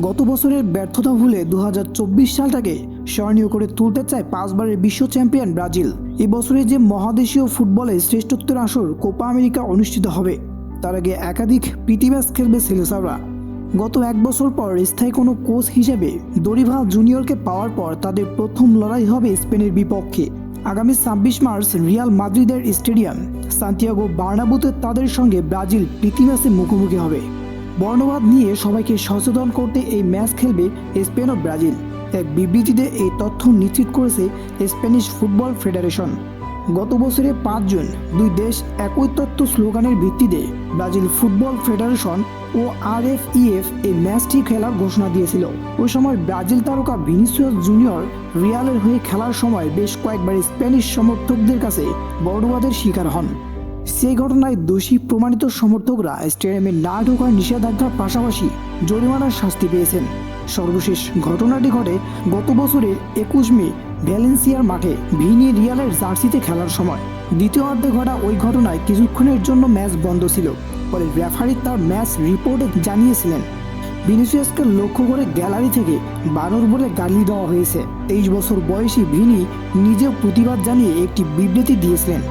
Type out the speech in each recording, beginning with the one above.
গত বছরের ব্যর্থতা ভুলে দু হাজার চব্বিশ সালটাকে স্মরণীয় করে তুলতে চায় পাঁচবারের বিশ্ব চ্যাম্পিয়ন ব্রাজিল। এই বছরে যে মহাদেশীয় ফুটবলে শ্রেষ্ঠত্বের আসর কোপা আমেরিকা অনুষ্ঠিত হবে, তার আগে একাধিক প্রীতি ম্যাচ খেলবে সেলেসাওরা গত এক বছর পর স্থায়ী কোনো কোচ হিসেবে দরিভাল জুনিয়রকে পাওয়ার পর তাদের প্রথম লড়াই হবে স্পেনের বিপক্ষে। আগামী ছাব্বিশ মার্চ রিয়াল মাদ্রিদের স্টেডিয়াম, সান্তিয়াগো বার্নাবুতে তাদের সঙ্গে ব্রাজিল প্রীতি ম্যাচে মুখোমুখি হবে। বর্ণবাদ নিয়ে সবাইকে সচেতন করতে এই ম্যাচ খেলবে স্পেন ও ব্রাজিল। এক বিবৃতিতে এই তথ্য নিশ্চিত করেছে স্প্যানিশ ফুটবল ফেডারেশন। গত বছরে পাঁচ জুন দুই দেশ একই তত্ত্ব স্লোগানের ভিত্তিতে ব্রাজিল ফুটবল ফেডারেশন ও আর এফ ইএফ এই ম্যাচটি খেলার ঘোষণা দিয়েছিল। ওই সময় ব্রাজিল তারকা ভিনিসিয়াস জুনিয়র রিয়ালের হয়ে খেলার সময় বেশ কয়েকবার স্প্যানিশ সমর্থকদের কাছে বর্ণবাদের শিকার হন। সেই ঘটনায় দোষী প্রমাণিত সমর্থকরা স্টেডিয়ামে না ঢোকার নিষেধাজ্ঞার পাশাপাশি জরিমানার শাস্তি পেয়েছেন। সর্বশেষ ঘটনাটি ঘটে গত বছরের একুশ মে, ভ্যালেন্সিয়ার মাঠে ভিনি রিয়ালের জার্সিতে খেলার সময়। দ্বিতীয় অর্ধে ঘটা ওই ঘটনায় কিছুক্ষণের জন্য ম্যাচ বন্ধ ছিল পরে রেফারি তার ম্যাচ রিপোর্টে জানিয়েছিলেন। ভিনিসিয়াসকে লক্ষ্য করে গ্যালারি থেকে বানর বলে গালি দেওয়া হয়েছে। তেইশ বছর বয়সী ভিনি নিজেও প্রতিবাদ জানিয়ে একটি বিবৃতি দিয়েছিলেন।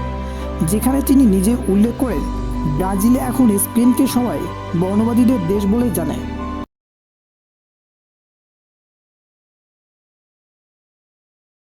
যেখানে তিনি নিজে উল্লেখ করেন ব্রাজিলে এখন স্পেনকে সবাই বর্ণবাদীদের দেশ বলে জানায়